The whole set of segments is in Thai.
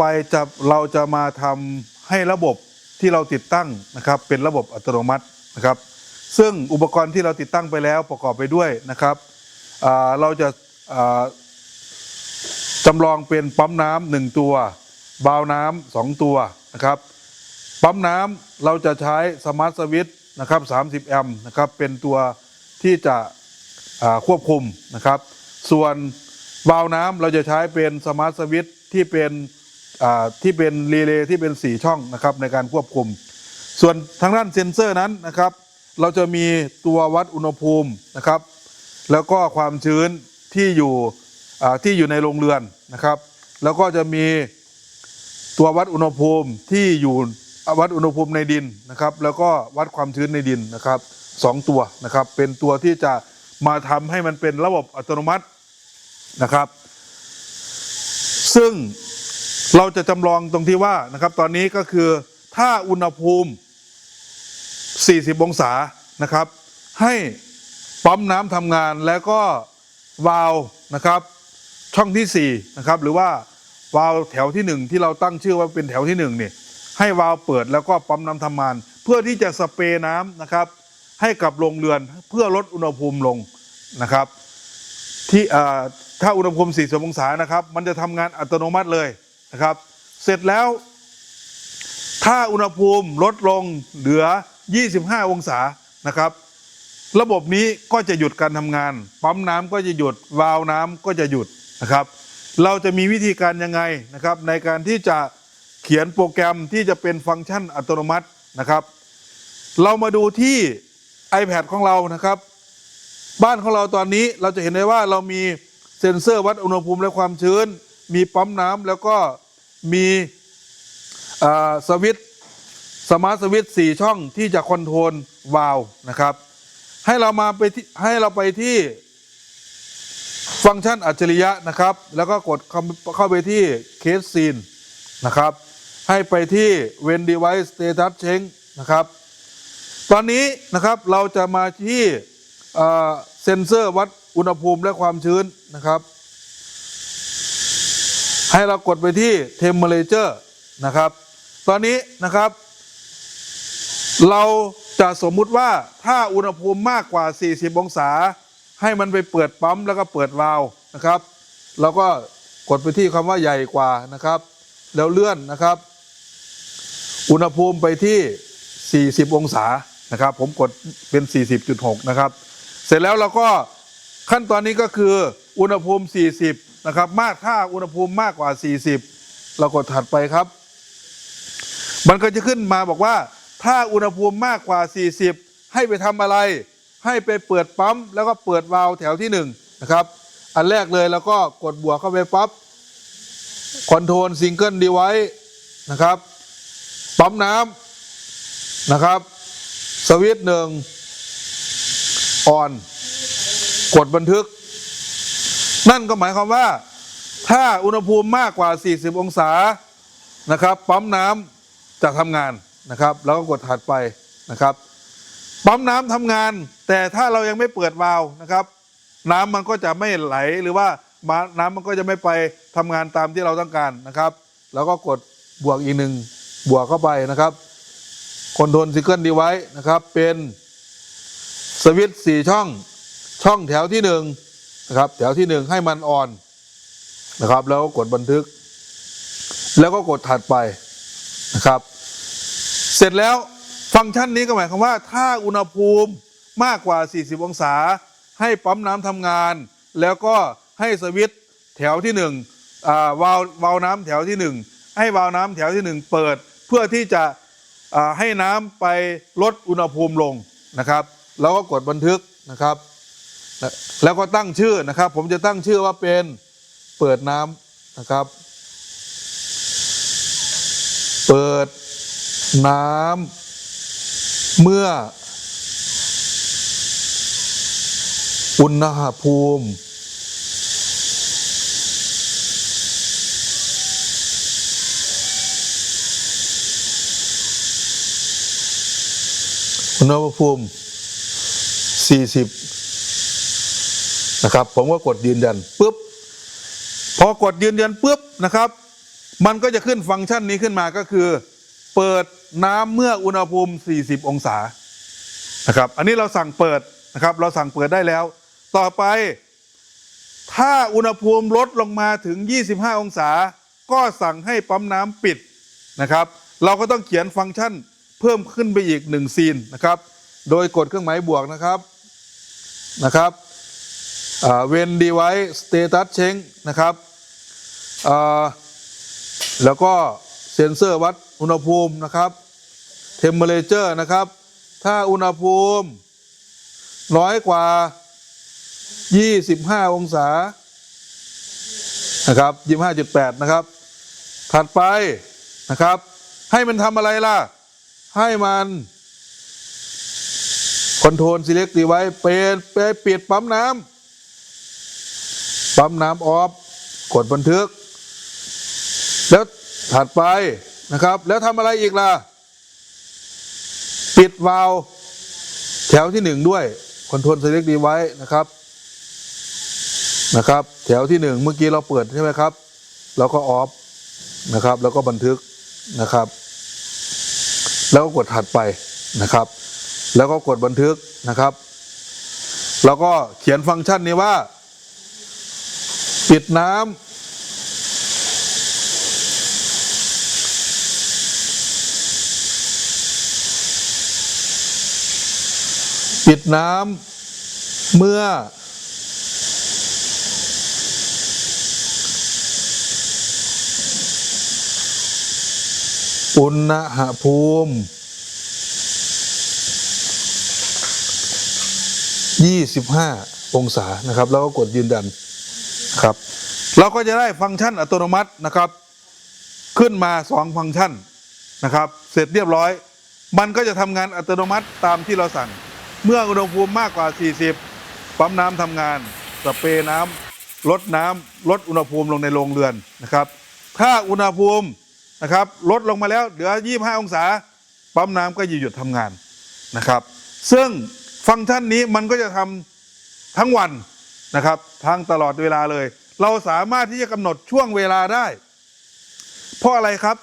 ไปจะเราจะมาทำให้ระบบที่เราติดตั้งนะครับ เป็นระบบอัตโนมัตินะครับ ซึ่งอุปกรณ์ที่เราติดตั้งไปแล้วประกอบไปด้วยนะครับเราจะจำลองเป็นปั๊มน้ำหนึ่งตัวบาวน้ำสองตัวนะครับ ปั๊มน้ำเราจะใช้สมาร์ทสวิตช์นะครับ30 แอมป์นะครับ เป็นตัวที่จะควบคุมนะครับ ส่วนวาวน้ำเราจะใช้เป็นสมาร์ทสวิตช์ที่เป็น ที่เป็นรีเลย์ที่เป็น 4 ช่องนะครับในการควบคุม ส่วนทางด้านเซ็นเซอร์นั้นนะครับ เราจะมีตัววัดอุณหภูมินะครับ แล้วก็ความชื้นที่อยู่ที่อยู่ในโรงเรือนนะครับ แล้วก็จะมีตัววัดอุณหภูมิที่อยู่วัดอุณหภูมิในดินนะครับ แล้วก็วัดความชื้นในดินนะครับสองตัวนะครับ เป็นตัวที่จะมาทำให้มันเป็นระบบอัตโนมัตินะครับ ซึ่ง เราจะจำลองตรงที่ว่านะครับตอนนี้ก็คือถ้าอุณหภูมิ 40 องศานะครับ ให้ปั๊มน้ำทำงานแล้วก็วาล์วนะครับช่องที่4นะครับหรือว่าวาล์วแถวที่ 1 ที่เราตั้งชื่อว่าเป็นแถวที่1เนี่ยให้วาล์วเปิดแล้วก็ปั๊มน้ำทำงาน เพื่อที่จะสเปรย์น้ำนะครับ ให้กับโรงเรือนเพื่อลดอุณหภูมิลงนะครับ ที่ถ้าอุณหภูมิ 40 องศานะครับ มันจะทำงานอัตโนมัติเลย นะครับ เสร็จแล้ว ถ้าอุณหภูมิลดลงเหลือ 25 องศานะครับ ระบบนี้ก็จะหยุดการทำงาน ปั๊มน้ำก็จะหยุด วาล์วน้ำก็จะหยุดนะครับ เราจะมีวิธีการยังไงนะครับ ในการที่จะเขียนโปรแกรมที่จะเป็นฟังก์ชันอัตโนมัตินะครับ เรามาดูที่ iPad ของเรานะครับ บ้านของเราตอนนี้เราจะเห็นได้ว่าเรามีเซ็นเซอร์วัดอุณหภูมิและความชื้น มีปั๊มน้ำแล้วก็มีสวิตช์สมาร์ทสวิตช์สี่ช่องที่จะคอนโทรลวาล์วนะครับ ให้เรามาไปให้เราไปที่ฟังก์ชันอัจฉริยะนะครับ แล้วก็กดเข้าเข้าไปที่เคสซีนนะครับ ให้ไปที่ when device status change นะครับ ตอนนี้นะครับเราจะมาที่เอ่อเซ็นเซอร์วัดอุณหภูมิและความชื้นนะครับ ให้เรากดไปที่ temperature นะครับ ตอนนี้นะครับ เราจะสมมุติว่าถ้าอุณหภูมิมากกว่า 40 องศา ให้มันไปเปิดปั๊มแล้วก็เปิดวาล์วนะครับเราก็กดไปที่คำว่าใหญ่กว่านะครับ แล้วเลื่อนนะครับ อุณหภูมิไปที่ 40 องศานะครับ ผมกดเป็น 40.6 นะครับ เสร็จแล้วเราก็ขั้นตอนนี้ก็คือ อุณหภูมิ 40 นะครับ มากถ้าอุณหภูมิมากกว่า 40 เรากดถัดไปครับ มันก็จะขึ้นมาบอกว่า ถ้าอุณหภูมิมากกว่า 40 ให้ไปทำอะไร ให้ไปเปิดปั๊ม แล้วก็เปิดวาล์วแถวที่ 1 นะครับ อันแรกเลยแล้วก็กดบวกเข้าไปปั๊บคอนโทรลซิงเกิลดีไว้นะครับ ปั๊มน้ำนะครับ สวิตช์หนึ่งออน กดบันทึก นั่นก็หมายความว่า ถ้าอุณหภูมิมากกว่า 40 องศานะครับ ปั๊มน้ำจะทำงานนะครับ แล้วก็กดถัดไปนะครับ ปั๊มน้ำทำงาน แต่ถ้าเรายังไม่เปิดวาล์วนะครับ น้ำมันก็จะไม่ไหลหรือว่าน้ำมันก็จะไม่ไปทำงานตามที่เราต้องการนะครับ แล้วก็กดบวกอีกหนึ่งบวกเข้าไปนะครับคอนโทรลซิงเกิลดีไว้นะครับ เป็นสวิตช์สี่ช่องช่องแถวที่หนึ่ง นะครับ แถวที่หนึ่งให้มันออนนะครับ แล้วก็กดบันทึก แล้วก็กดถัดไปนะครับ เสร็จแล้วฟังก์ชันนี้ก็หมายความว่า ถ้าอุณหภูมิมากกว่า 40 องศา ให้ปั๊มน้ำทำงาน แล้วก็ให้สวิตช์แถวที่หนึ่งวาล์ววาล์วน้ำแถวที่หนึ่งให้วาล์วน้ำแถวที่หนึ่งเปิด เพื่อที่จะให้น้ำไปลดอุณหภูมิลงนะครับ แล้วก็กดบันทึกนะครับ แล้วก็ตั้งชื่อนะครับ ผมจะตั้งชื่อว่าเป็นเปิดน้ำนะครับ เปิดน้ำเมื่อ อุณหภูมิ อุณหภูมิ40 นะครับ ผมก็กดยืนยันปุ๊บพอกดยืนยันปุ๊บนะครับ มันก็จะขึ้นฟังก์ชันนี้ขึ้นมาก็คือ เปิดน้ำเมื่ออุณหภูมิ 40 องศานะครับ อันนี้เราสั่งเปิดนะครับ เราสั่งเปิดได้แล้ว ต่อไป ถ้าอุณหภูมิลดลงมาถึง 25 องศา ก็สั่งให้ปั๊มน้ำปิดนะครับ เราก็ต้องเขียนฟังก์ชันเพิ่มขึ้นไปอีกหนึ่งซีนนะครับ โดยกดเครื่องหมายบวกนะครับนะครับ เวนดีไว e สเตตัสเชงนะครับแล้วก็เซ็นเซอร์วัดอุณหภูมินะครับเทมเ e อเจอร์นะครับ ถ้าอุณหภูมิ น้อยกว่า 25 องศานะครับ 25.8 นะครับ ถัดไปนะครับ ให้มันทำอะไรล่ะ ให้มันคอนโทรล select device เป็นไปปิดปั๊มน้ำ ปั๊มน้ำออฟ กดบันทึก แล้วถัดไปนะครับ แล้วทำอะไรอีกล่ะ ปิดวาล์วแถวที่หนึ่งด้วยคอนโทรล select device นะครับนะครับ แถวที่หนึ่งเมื่อกี้เราเปิดใช่ไหมครับเราก็ออฟนะครับ แล้วก็บันทึกนะครับ แล้วก็กดถัดไปนะครับ แล้วก็กดบันทึกนะครับ แล้วก็เขียนฟังก์ชันนี้ว่า ปิดน้ำปิดน้ำเมื่อ อุณหภูมิ25 องศานะครับ แล้วก็กดยืนยัน ครับ เราก็จะได้ฟังก์ชันอัตโนมัตินะครับ ขึ้นมา 2 ฟังก์ชันนะครับ เสร็จเรียบร้อย มันก็จะทำงานอัตโนมัติตามที่เราสั่ง เมื่ออุณหภูมิมากกว่า 40 ปั๊มน้ำทำงาน สเปรย์น้ำลดน้ำลดอุณหภูมิลงในโรงเรือนนะครับ ถ้าอุณหภูมินะครับลดลงมาแล้วเหลือ 25 องศา ปั๊มน้ำก็หยุดทำงานนะครับ ซึ่งฟังก์ชันนี้มันก็จะทำทั้งวัน นะครับ ทั้งตลอดเวลาเลย เราสามารถที่จะกำหนดช่วงเวลาได้ เพราะอะไรครับ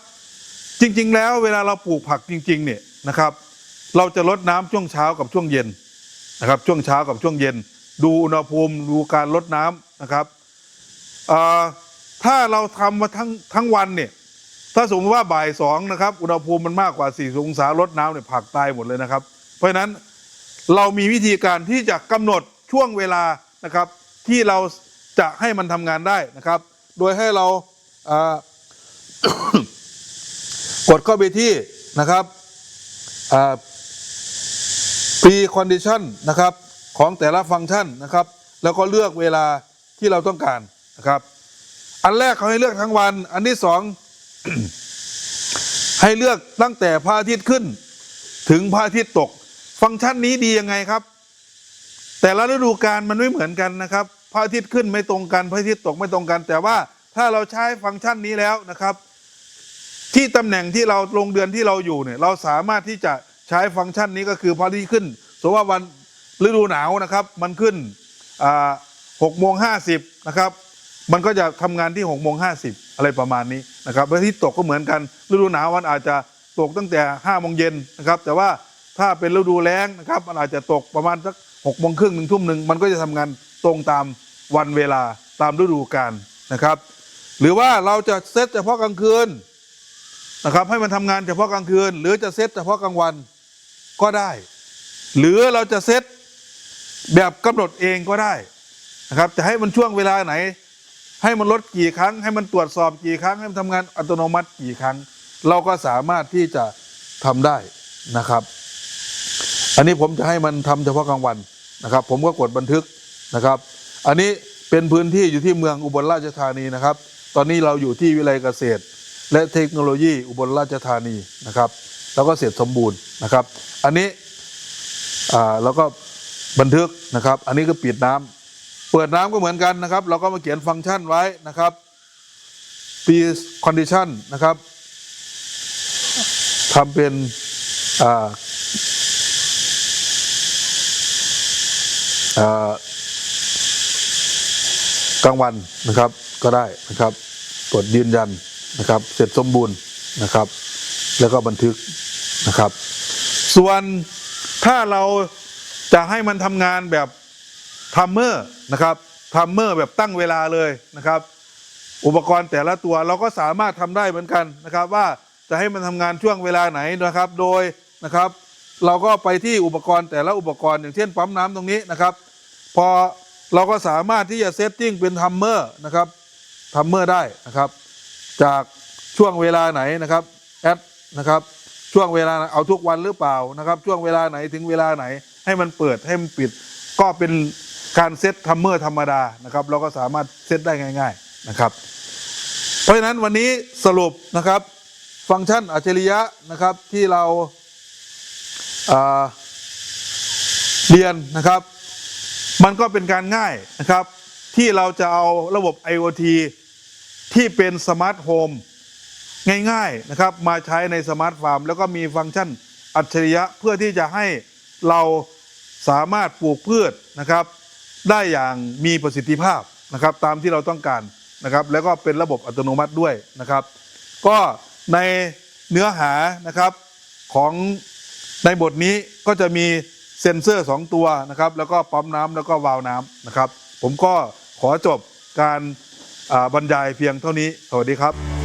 จริง ๆ แล้วเวลาเราปลูกผักจริง ๆ เนี่ยนะครับ เราจะลดน้ำช่วงเช้ากับช่วงเย็นนะครับ ช่วงเช้ากับช่วงเย็น ดูอุณหภูมิดูการลดน้ำนะครับถ้าเราทำมาทั้งทั้งวันเนี่ยถ้าสมมติว่าบ่ายสองนะครับ อุณหภูมิมันมากกว่า4องศาลดน้ำเนี่ยผักตายหมดเลยนะครับ เพราะฉะนั้นเรามีวิธีการที่จะกำหนดช่วงเวลานะครับ ที่เราจะให้มันทำงานได้นะครับ โดยให้เราอ่ากดเข้าไปที่นะครับอ่า pre-condition นะครับของแต่ละฟังก์ชันนะครับ แล้วก็เลือกเวลาที่เราต้องการนะครับ อันแรกเขาให้เลือกทั้งวัน อันที่สองให้เลือกตั้งแต่พระอาทิตย์ขึ้น ถึงพระอาทิตย์ตก ฟังก์ชันนี้ดียังไงครับ แต่ละฤดูกาลมันไม่เหมือนกันนะครับ พระอาทิตย์ขึ้นไม่ตรงกันพระอาทิตย์ตกไม่ตรงกัน แต่ว่าถ้าเราใช้ฟังก์ชันนี้แล้วนะครับ ที่ตำแหน่งที่เราลงเดือนที่เราอยู่เนี่ยเราสามารถที่จะใช้ฟังก์ชันนี้ก็คือพระอาทิตย์ขึ้นสมมติว่าวันฤดูหนาวนะครับ มันขึ้นหกโมงห้าสิบนะครับ มันก็จะทำงานที่หกโมงห้าสิบอะไรประมาณนี้นะครับพระอาทิตย์ตกก็เหมือนกัน ฤดูหนาวมันอาจจะตกตั้งแต่ห้าโมงเย็นนะครับ แต่ว่าถ้าเป็นฤดูแล้งนะครับ มันอาจจะตกประมาณสักหกโมงครึ่งหนึ่งทุ่มหนึ่งมันก็จะทำงาน ตรงตามวันเวลาตามฤดูกาลนะครับ หรือว่าเราจะเซตเฉพาะกลางคืนนะครับ ให้มันทำงานเฉพาะกลางคืน หรือจะเซตเฉพาะกลางวันก็ได้ หรือเราจะเซตแบบกำหนดเองก็ได้นะครับจะให้มันช่วงเวลาไหน ให้มันลดกี่ครั้ง ให้มันตรวจสอบกี่ครั้ง ให้มันทำงานอัตโนมัติกี่ครั้ง เราก็สามารถที่จะทำได้นะครับ อันนี้ผมจะให้มันทำเฉพาะกลางวันนะครับ ผมก็กดบันทึก นะครับ อันนี้เป็นพื้นที่อยู่ที่เมืองอุบลราชธานีนะครับ ตอนนี้เราอยู่ที่วิไลเกษตร และเทคโนโลยีอุบลราชธานีนะครับ แล้วก็เสร็จสมบูรณ์นะครับ อันนี้อ่าเราก็บันทึกนะครับ อันนี้ก็ปิดน้ำเปิดน้ำก็เหมือนกันนะครับ เราก็มาเขียนฟังก์ชันไว้นะครับ p condition นะครับทำเป็นอ่าอ่า กลางวันนะครับก็ได้นะครับ กดยืนยันนะครับ เสร็จสมบูรณ์นะครับ แล้วก็บันทึกนะครับ ส่วนถ้าเราจะให้มันทำงานแบบทัมเมอร์นะครับทัมเมอร์แบบตั้งเวลาเลยนะครับ อุปกรณ์แต่ละตัวเราก็สามารถทำได้เหมือนกันนะครับ ว่าจะให้มันทำงานช่วงเวลาไหนนะครับ โดยนะครับ เราก็ไปที่อุปกรณ์แต่ละอุปกรณ์อย่างเช่นปั๊มน้ำตรงนี้นะครับ พอ เราก็สามารถที่จะเซตติ้งเป็นทัมเมอร์นะครับทัมเมอร์ได้นะครับ จากช่วงเวลาไหนนะครับแอดนะครับช่วงเวลาเอาทุกวันหรือเปล่านะครับ ช่วงเวลาไหนถึงเวลาไหน ให้มันเปิดให้มันปิด ก็เป็นการเซตทัมเมอร์ธรรมดานะครับ เราก็สามารถเซตได้ง่าย ๆนะครับ เพราะฉะนั้นวันนี้สรุปนะครับ ฟังก์ชันอัจฉริยะนะครับที่เราอ่าเรียนนะครับ มันก็เป็นการง่ายนะครับ ที่เราจะเอาระบบ IoT ที่เป็นสมาร์ทโฮมง่ายๆนะครับ มาใช้ในสมาร์ทฟาร์ม แล้วก็มีฟังก์ชันอัจฉริยะเพื่อที่จะให้เราสามารถปลูกพืชนะครับ ได้อย่างมีประสิทธิภาพนะครับ ตามที่เราต้องการนะครับ แล้วก็เป็นระบบอัตโนมัติด้วยนะครับ ก็ในเนื้อหานะครับของในบทนี้ก็จะมี เซ็นเซอร์ 2 ตัวนะครับ แล้วก็ปั๊มน้ำแล้วก็วาล์วน้ำนะครับ ผมก็ขอจบการบรรยายเพียงเท่านี้ สวัสดีครับ